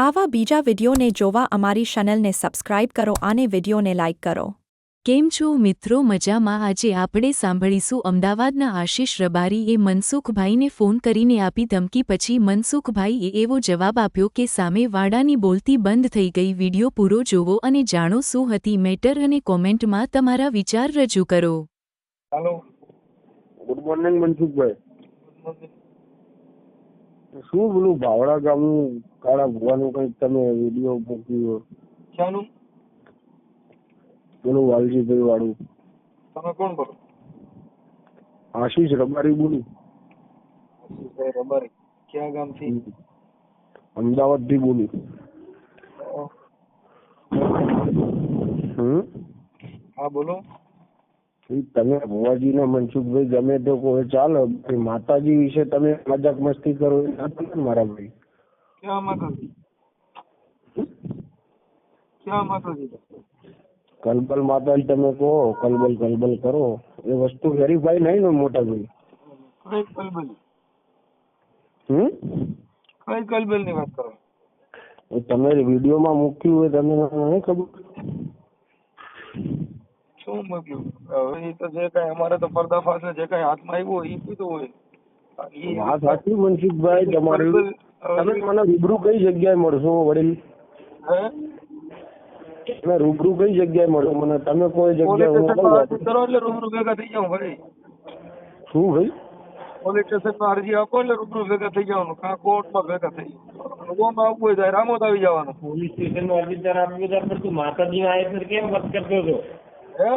આવા બીજા વિડીયોને જોવા અમારી ચેનલને સબસ્ક્રાઇબ કરો અને વિડીયોને લાઇક કરો. કેમ છો મિત્રો? મજામાં. આજે આપણે સાંભળીશું અમદાવાદના આશિષ રબારીએ મનસુખભાઈને ફોન કરીને આપી ધમકી પછી મનસુખભાઈએ એવો જવાબ આપ્યો કે સામે વાડાની બોલતી બંધ થઈ ગઈ વિડિયો પૂરો જોવો અને જાણો શું હતી મેટર અને કોમેન્ટમાં તમારા વિચાર રજૂ કરો. હેલો. Good morning Mansukhbhai. શું પેલું ભાવડા ગામનું કાળા ભગવાનનું કંઈક તમે વીડિયો મૂક્યો શાનું? પેલું વાલજીભાઈ વાળું. તમે કોણ બોલો આશીષ રબારી બોલું. આશીષભાઈ રબારી. ક્યાં ગામથી? અમદાવાદથી બોલું. હમ? હા બોલો. તમે ભુવાજી ને મનસુખભાઈ ગમે તો કોઈ ચાલે માતાજી વિશે તમે મજાક મસ્તી કરો મારા ભાઈ. ક્યાં માતાજી ક્યાં માતાજી કલબલ માતાજી તમે કહો કલબલ કલબલ કરો એ વસ્તુ વેરીફાઈ નહીં ને મોટા ભાઈ કઈ કલબલ હમ કઈ કલબલની વાત કરો એ તમે વિડીયોમાં મૂક્યું હોય તમને નહીં ખબર શું મૂક્યું? હવે એ તો જે કઈ અમારે તો પર્દાફાશ ને જે કઈ હાથમાં આવ્યું હોય એ કીધું હોય. ઈ- વાત સાચી મનસુખભાઈ તમારી કલબલ, તમે મને રૂબરૂ કઈ જગ્યાએ મળશો વડીલ? હે? તમે રૂબરૂ કઈ જગ્યાએ મળશો? મને તમે કોઈ જગ્યાએ હું કરો એટલે રૂબરૂ ભેગા થઈ જાઉં ભાઈ શું ભાઈ? પોલીસ સ્ટેશનમાં અરજી આપો એટલે રૂબરૂ ભેગા થઈ જવાનું. કાં કોર્ટમાં ભેગા થઈ ગોમાં આવવું હોય ત્યારે રામોદ આવી જવાનું. પોલીસ સ્ટેશનમાં ત્યારે આપ્યું ત્યારે પણ તું માતાજી આયા છે કેમ વાત કરતો હતો? હે?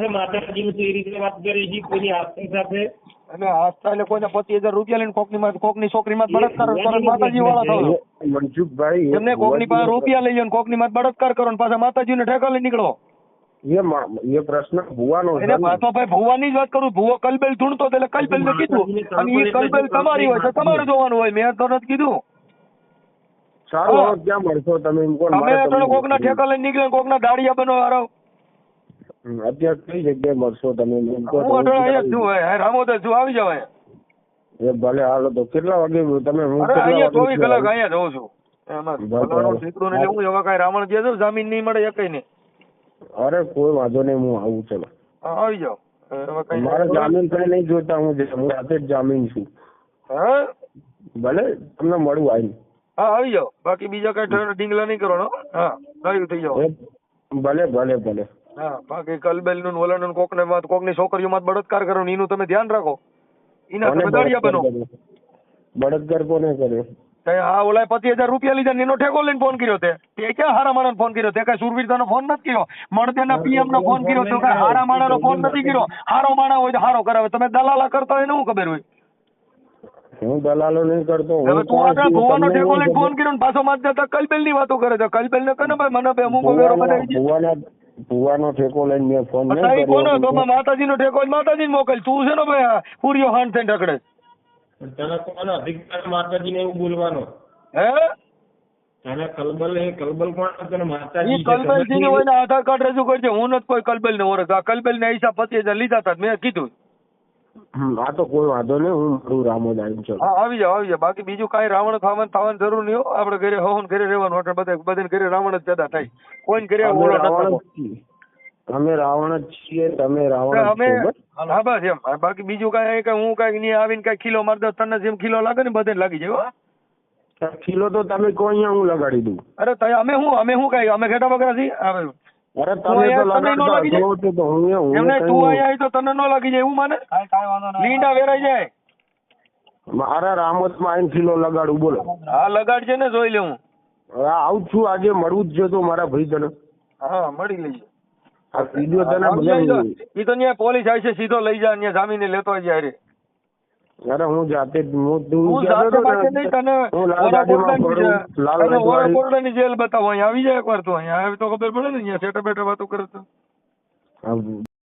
એ માતાજી તું એ રીતે વાત કરી છે કોઈની આસ્થા સાથે અને આસ્થા એટલે કોઈને પચીસ હજાર રૂપિયા લઈને કોકની માં કોકની છોકરી માં બળાત્કાર કરો. માતાજી વાળા થયો મનસુખભાઈ એમને કોકની પાસે રૂપિયા લઈ ને કોકની માં બળાત્કાર કરો ને પાછા માતાજીને ઠેકા લઈ નીકળો. એ મા- પ્રશ્ન ભુવાનો છે પાછો ભાઈ ભુવાની જ વાત કરું ભુવો કલબેલ ધૂણતો એટલે કલબેલ ને કીધું. અને એ કલબેલ તમારી હોય તમારે જોવાનું હોય. મેં તો નથી કીધું. સારું હવે ક્યાં મળશો તમે એમ કહો ને, ઠેકા લઈને નીકળે કોક ના દાડિયા બનો હારો. અત્યારે કઈ જગ્યાએ મળશો તમે? હું છું હવે રામોદર છું આવી જાવ અહીંયા એ ભલે હાલો તો કેટલા વાગે તમે હું અહીંયા ચોવીસ કલાક અહીંયા જઉં છું. અરે કોઈ વાંધો નહીં હું આવું ચલો આવી જાઓ. મારે જામીન કઈ નહીં જોતા હું હું જાતે જ જામીન છું. હા? ભલે તમને મળું આવીને. હા આવી જાઓ. બાકી બીજા કઈ ઢીંગલા નહીં કરવાનો હા. થઈ જાઓ. ભલે ભલે ભલે. હા બાકી કલબેલનું ઓલાનું ને કોકને માં કોકની છોકરીઓ માં બળાત્કાર કરો ને એનું તમે ધ્યાન રાખો. એના તમે દાડિયા બનો. બળાત્કાર કોને કર્યો? હા ઓલા પચીસ હજાર રૂપિયા લીધા એનો ઠેકો લઈને ફોન કર્યો તે. તે ક્યાં હારા માણસ ફોન કર્યો? તે કઈ સુરવીરતાનો ફોન નથી કર્યો. મળદેના પીએમ નો ફોન કર્યો તો કઈ હારા માણસનો ફોન નથી કર્યો. હારો માણા હોય તો હારો કરાવે. તમે દલાલા કરતા હોય ને હું ખબર હોય? હું દલાલો નહીં કરતો હવે તું આગળ તમને ઠેકો લઈને ફોન કર્યો ને પાછો જતા કલબેલની વાતો કરે છે. કલબેલ ને કને ભાઈ મને બે અમુક વેરો બનાવી ભુવાનો- ઠેકો લઈને મેં ફોન નહીં બતાવી કોનો? તો માતાજી નો ઠેકો માતાજી મોકલ. તું છે ને ભાઈ આ પૂરીઓ હાંડ થઈને ઢકડે પણ તને કોનો અધિકાર માતાજીને એવું બોલવાનો? હે? તને કલબલ એ કલબલ કોણ તને માતાજી? ઈ. કલબેલ હોય ને આધાર કાર્ડ રજૂ કરજે. હું નથી કોઈ કલબલ ને ઓળખ. આ કલબલ ને હિસાબ પચીસ હજાર લીધા હતા મેં કીધું. આ તો કોઈ વાંધો નહીં હું મળું રામોદ આવીને ચલો. હા આવી જાવ આવી જાવ બાકી બીજું કાંઈ રાવણ ખાવાનું થવાની જરૂર નહીં હો. આપણે ઘરે હોન ઘરે રહેવાનું એટલે બધા બધાને ઘરે રાવણ જ પેદા થાય. કોઈને ઘરે ઓળો નથી અમે રાવણ જ છીએ તમે રાવણ અમે હા બસ એમ. બાકી બીજું કાંઈ કઈ હું કઈ નહીં આવીને કાંઈ ખીલો મારી દઉં તને જેમ ખીલો લાગે ને બધે લાગી જાય ખીલો તો તમે કોઈ અહીંયા હું લગાડી દઉં. અરે તય અમે હું અમે શું કાંઈ અમે ઘેટા વગર છીએ અરે તમે તો લગાડતા જાય? છો તો હું હું એમને તું અહીંયા તો તને ન લાગી જાય એવું માને? લીંડા વેરાઈ જાય. મારા રામોદમાં આવીને કિલો લગાડું બોલો. હા લગાડજે ને જોઈ લે હું હવે આવું છું આજે મળવું જ તો મારા ભાઈ તને હા મળી આ વીડિયો તને બધા ઈ તો ત્યાં પોલીસ આવી છે સીધો લઈ જાય ત્યાં જામીને લેતો જાય રે અરે હું જાતે હું તું ને, જેલ બતાવો અહીંયા આવી જાય એકવાર તો અહીંયા આવી તો ખબર પડે ને અહીંયા સેટા બેઠા વાતો કરે તો.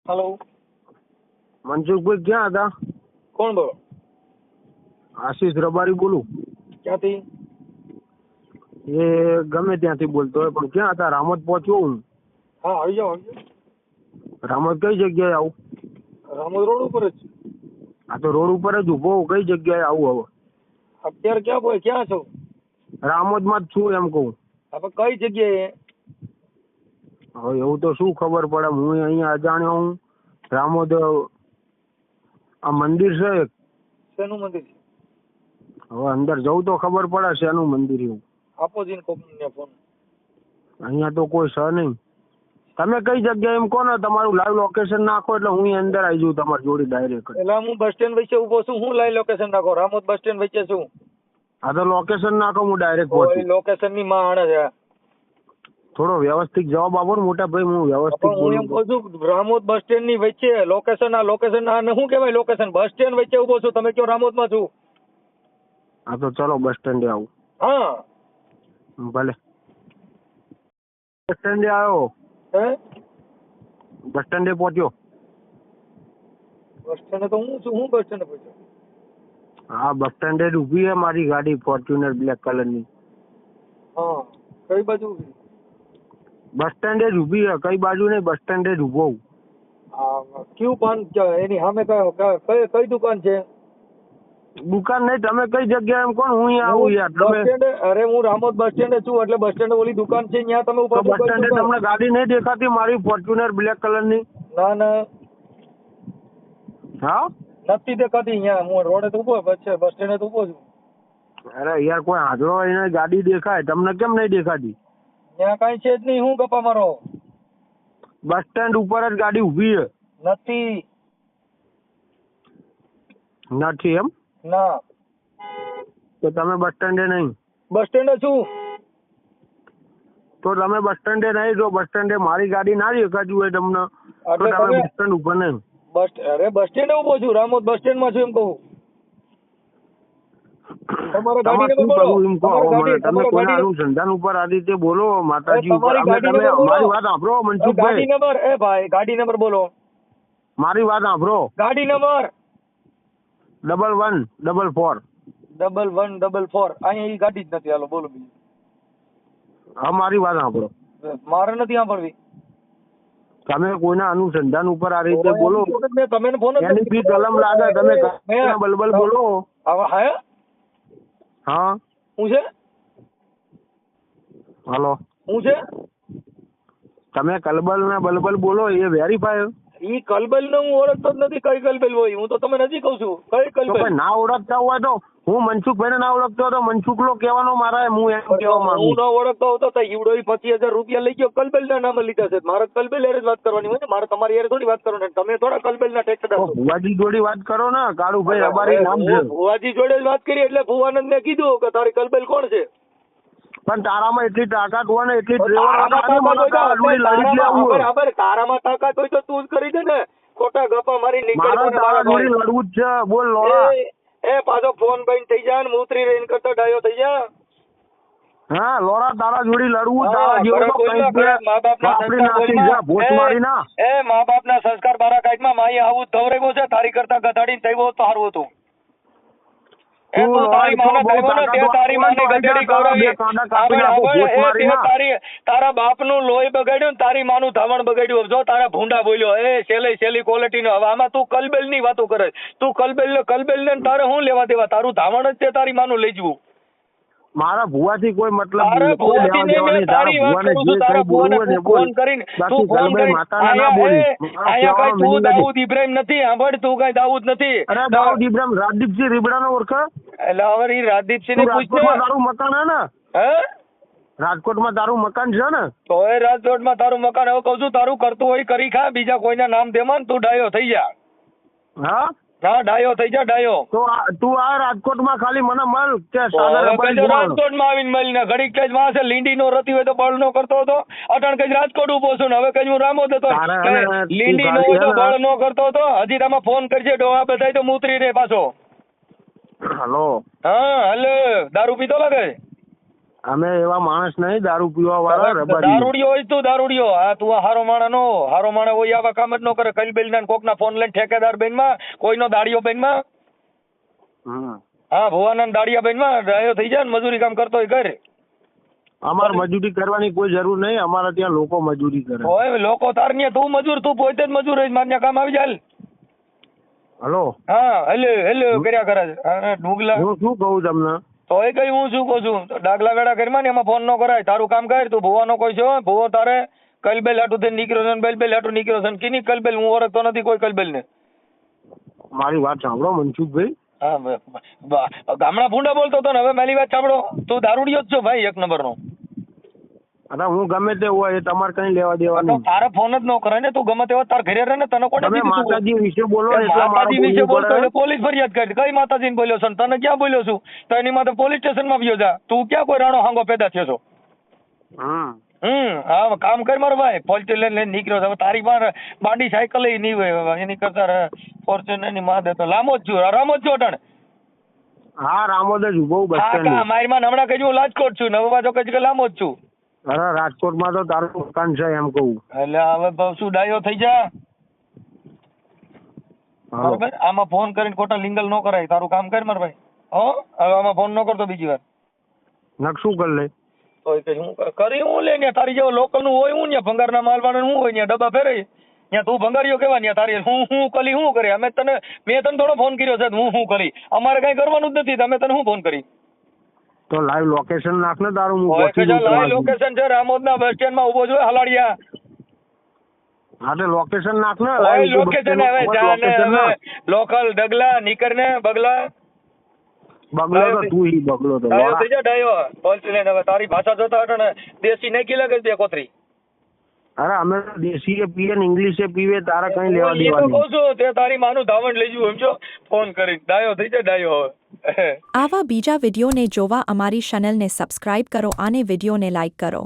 હેલો. મનસુખભાઈ ક્યાં હતા? કોણ બોલો? આશીષ રબારી બોલું. ક્યાંથી? એ ગમે ત્યાંથી બોલતો હોય પણ ક્યાં હતા? રામોદ પહોંચ્યો હું. હા આવી જાઓ આવી જાઓ. રામોદ કઈ જગ્યાએ આવું? રામોદ રોડ ઉપર જ. આ તો રોડ ઉપર જ ઊભો કઈ જગ્યાએ આવું હવે? અત્યારે ક્યાં કોઈ ક્યાં છો? રામોદમાં જ છું એમ કહું. આપણે કઈ જગ્યાએ? હવે એવું તો શું ખબર પડે? હું અહીંયા અજાણ્યો હું. રામોદ આ મંદિર છે એક. શેનું મંદિર છે? હવે અંદર જવું તો ખબર પડે શેનું મંદિર એવું. આપો જઈને કોકને ફોન. અહીંયા તો કોઈ છે નહીં. તમે કઈ જગ્યાએ એમ કહો ને તમારું લાઈવ લોકેશન નાખો એટલે હું અંદર આવી જઉં તમારી જોડે ડાયરેક્ટ એટલે હું બસ સ્ટેન્ડ વચ્ચે ઊભો છું હું લાઈવ લોકેશન નાખો રામોદ બસ સ્ટેન્ડ વચ્ચે છું. હા તો લોકેશન નાખો હું ડાયરેક્ટ પહોંચું લોકેશનની માં આણે છે. થોડો વ્યવસ્થિત જવાબ આપો ને મોટા ભાઈ હું વ્યવસ્થિત હું એમ કહું છું રામોદ બસ સ્ટેન્ડની વચ્ચે લોકેશન આ લોકેશન આ શું કહેવાય લોકેશન બસ સ્ટેન્ડ વચ્ચે ઊભો છું તમે કયો રામોદમાં છું? હા તો ચલો બસ સ્ટેન્ડે આવું. હા. ભલે. બસ સ્ટેન્ડે આવ્યો બસ સ્ટેન્ડે પહોંચ્યો. બસ સ્ટેન્ડે તો હું છું હું બસ સ્ટેન્ડ પહોંચ્યો? હા બસ સ્ટેન્ડે ઊભી છે મારી ગાડી ફોર્ચ્યુનર બ્લેક કલરની. હા કઈ બાજુ ઊભી? બસ સ્ટેન્ડે જ ઊભી છે કઈ બાજુ નહીં બસ સ્ટેન્ડે ઊભો હું. કયું પાન એની સામે કઈ કઈ દુકાન છે? દુકાન નહીં તમે કઈ જગ્યાએ એમ કોણ? હું અહીંયા આવું યાર. બસ તમે સ્ટેન્ડે અરે હું રામોદ બસ સ્ટેન્ડે છું એટલે બસ સ્ટેન્ડે ઓલી દુકાન છે ત્યાં તમે ઉપર બસ સ્ટેન્ડ તમને ગાડી નહીં દેખાતી મારી ફોર્ચ્યુનર બ્લેક કલરની? ના ના. હા? નથી દેખાતી અહીંયા હું રોડે તો ઊભો છે બસ સ્ટેન્ડે તો ઊભો છું. અરે યાર કોઈ હાજરો એને ગાડી દેખાય તમને કેમ નહીં દેખાતી? ત્યાં કાંઈ છે જ નહીં હું ગપ્પા મારો? બસ સ્ટેન્ડ ઉપર જ ગાડી ઊભી છે. નથી. નથી એમ? ના. તો તમે બસ સ્ટેન્ડે નહીં? બસ સ્ટેન્ડે છું. તો તમે બસ સ્ટેન્ડે નહીં જો બસ સ્ટેન્ડે મારી ગાડી ના દેખાતી હોય તમને તો તમે બસ સ્ટેન્ડ ઉપર નહીં. બસ અરે બસ સ્ટેન્ડે ઊભો છું રામોદ બસ સ્ટેન્ડમાં છું એમ કહું. તમારો ગાડી નંબર બોલો. એમ કહો તમારો મને ગાડી તમે કોના અનુસંધાન ઉપર આ બોલો માતાજી ઉપર. અમે તમે મારી વાત સાંભળો ગાડી નંબર એ ભાઈ ગાડી નંબર બોલો. મારી વાત સાંભળો. ગાડી number. Double one double four double one double four અહીંયા એ ગાડી જ નથી. હાલો બોલો બીજું. હા મારી વાત સાંભળો. મારે નથી સાંભળવી. તમે કોઈના અનુસંધાન ઉપર આ રીતે બોલો. તમે ફોન એની બી કલમ લાગે તમે બલબલ બોલો. હે? હા. હું છે? હાલો. હું છે? તમે કલબલ ને બલબલ બોલો એ વેરીફાય. ઈ કલબેલ ને હું ઓળખતો જ નથી કઈ કલબેલ હોય હું તો તમે નથી કઉ છું. કઈ કલબેલ? ના ઓળખતા હોય તો હું મનસુખભાઈ ને ના ઓળખતો હોય તો મનસુખલો કહેવાનો મારા હું એમ કહેવા માંગુ હું ન ઓળખતો હોતો તો ઈવડો પચીસ હજાર રૂપિયા લઈ ગયો કલબેલ ના નામે લીધા છે. મારે કલબેલ જ વાત કરવાની હોય ને મારે તમારી હારે થોડી વાત કરવાની તમે થોડા કલબેલ ના છો. ભુવાજી જોડી વાત કરો ને કાળુભાઈ અમારી નામ છે. ભુવાજી જોડે વાત કરી એટલે ભુવાનંદ ને કીધું કે તારી કલબેલ કોણ છે? પણ તારામાં એટલી તાકાત હોય ને એટલી તારામાં ડ્રાઈવર તાકાત હોય તો તારામાં- તાકાત હોય તો તું જ કરી દે ને. ખોટા ગપા મારી નીકળ. લડવું જ છે. બોલ લોડા એ એ પાછો ફોન બંધ થઈ જાય ને ઉતરી રહીને કરતો ડાયો થઈ જાય. હા લોડા તારા જોડી લડવું તારા જીવન ખરા મા એ, મારી ના. એ સંસ્કાર બારા કાઈટમાં માઈ આવું ધવરેગો છે. તારી કરતા ગધાડીને થયો તો સારું હતું. એ તારી ને બાપ ના. લોહી બગાડ્યું તારી માનું ધાવણ બગાડ્યું. જો તારા ભૂંડા બોલ્યો એ સેલી સેલી ક્વોલિટીનો હવે આમાં તું કલબેલની વાતો કરે તું કલબેલ ને કલબેલ ને તારે શું લેવા દેવા? તારું ધાવણ જ છે તારી માનું લઈ જવું. મારા ભુવાથી કોઈ મતલબ ફોન ને. કરીને તું ફોન ના અહીંયા કઈ તું દાઉદ ઇબ્રાહિમ નથી સાંભળ તું કઈ દાઉદ નથી. અરે દાઉદ ઇબ્રાહિમ રાજદીપસિંહ રીબડાનો ઓળખે? એટલે હવે રાજદીપસિંહ ને પૂછ તારું મકાન હે ને? હે? રાજકોટમાં તારું મકાન છે ને? તો એ રાજકોટમાં તારું મકાન હવે કહું છું તારું કરતું હોય કરી ખા બીજા કોઈના નામ દેમાં તું ડાયો થઈ જા. હા? હા ડાયો થઈ જા ડાયો. તો તું આ રાજકોટમાં ખાલી મને મળ કે રાજકોટમાં આવીને મળીને ઘડીક કઈ માસે લીંડી નો રતી હોય તો બળ નો કરતો હતો. અટણ કઈ રાજકોટ ઊભો છું ને. હવે કઈ હું રામો હતો લીંડી નો હોય તો બળ નો? કરતો હતો. હજી તમે ફોન કરજે ડોહા બધાય તો મૂતરી રે પાછો. હલો. હા હલો. દારૂ પીતો લાગે? અમે એવા માણસ નહીં દારૂ પીવા વાળા રબારી દારૂડિયો હોય તું દારૂડિયો. હા તું આ હારો માણા નો હારો માણા હોય આવા કામ જ ન કરે. કલબેલ ના કોક ના ફોન લઈને ઠેકેદાર બેનમાં કોઈનો દાડિયો બેનમાં. હા ભુવાના દાડિયા બેનમાં રહ્યો થઈ જાય ને મજૂરી કામ કરતો હોય ઘર. અમારે મજૂરી કરવાની કોઈ જરૂર નહીં. અમારા ત્યાં લોકો મજૂરી કરે. હોય લોકો તાર ને તું મજૂર તું પોતે જ મજૂર હોય મારે કામ આવી જાય. હલો. હા હેલો હેલો કર્યા કરે છે ડુગલા. હું શું કહું તમને? તો એ કઈ હું શું કહું છું? ડાગલા વેડા કરીમાં ને એમાં ફોન ન કરાય. તારું કામ કર તું ભુવાનો કોઈ છે? ભુવો તારે કલબેલ હાટું થઈને નીકળ્યો છે બેલબેલ હાટું નીકળ્યો છે કીની કલબેલ? હું ઓળખતો નથી કોઈ કલબેલ ને મારી વાત સાંભળો મનસુખભાઈ. હા ગામડા ભૂંડા બોલતો હતો ને હવે મારી વાત સાંભળો. તું દારૂડિયો જ છો ભાઈ એક નંબર નો અરે હું ગમે તે હોય એ તમારે કઈ લેવા દેવા નહીં. તારે ફોન જ ન કરે ને તું ગમે તે તાર ઘરે રહે ને તને કોને કીધું માતાજી વિશે બોલો ને માતાજી વિશે બોલતો એટલે પોલીસ ફરિયાદ કરી. કઈ માતાજીને બોલ્યો છો તને ક્યાં બોલ્યો છું? તો એની માટે પોલીસ સ્ટેશનમાં ગયો જા. તું ક્યાં કોઈ રાણો હાંગો પેદા થયો છો? હમ. હમ હા કામ કર મારો ભાઈ. ફોર્ચ્યુનર લઈને નીકળ્યો હવે તારી પાસે બાંડી સાયકલ એ નહીં હોય. એની કરતા ફોર્ચ્યુનરની માં દેતો લાંબો જ છું. રામો જ છું અટણ? હા રામોદ જ ઊભો બસ સ્ટેન્ડ. મારી માં હમણાં કઈ હું રાજકોટ છું. નવા બાજુ પાછો કે લાંબો જ છું. અરે રાજકોટમાં તો તારું દુકાન છે એમ કહું. એટલે હવે ભાવ શું ડાયો થઈ જા. બરોબર? આમાં ફોન કરીને ખોટા લિંગલ ન કરાય. તારું કામ કર માર ભાઈ. હો? હવે આમાં ફોન ન કરતો બીજી વાર. નકશું કર લે? તો કે હું કરી હું લે ને તારી જેવો લોકલનું હોય હું ને ભંગારના માલવાના હું હોય ને ડબ્બા ફેરે ત્યાં તું ભંગારીઓ કેવા ને તારી? હું હું કલી? હું કરે? અમે તને મેં તને થોડો ફોન કર્યો છે. હું હું કરી અમારે કઈ કરવાનું જ નથી. અમે તને હું ફોન કરી? તો લાઈવ લોકેશન નાખ ને તારું હું હવે કે પહોંચી જા લાઈવ લોકેશન છે રામોદના બસ સ્ટેન્ડમાં ઊભો છું હલાડિયા. હા તો લોકેશન નાખ ને લાઈવ લોકેશન હવે location જા ને નાખ. હવે લોકલ ડગલા નીકળ ને બગલા. બગલો તો તું હી બગલો તો વાળા. થઈ જા ડાયો બોલતી હવે તારી ભાષા જોતા હટ ને દેશી નાખી લાગે બે કોતરી? અરે અમે તો એ પીએ ને ઇંગ્લિશે પીવે તારા કઈ લેવા એ દેવા તો નહીં કહું છું તે તારી માનું ધાવણ લઈ એમ સમજો? ફોન કરી ડાયો થઈ જાય ડાયો હવે. આવા બીજા વિડીયોને જોવા અમારી ચેનલને સબસ્ક્રાઇબ કરો અને વિડીયોને લાઇક કરો.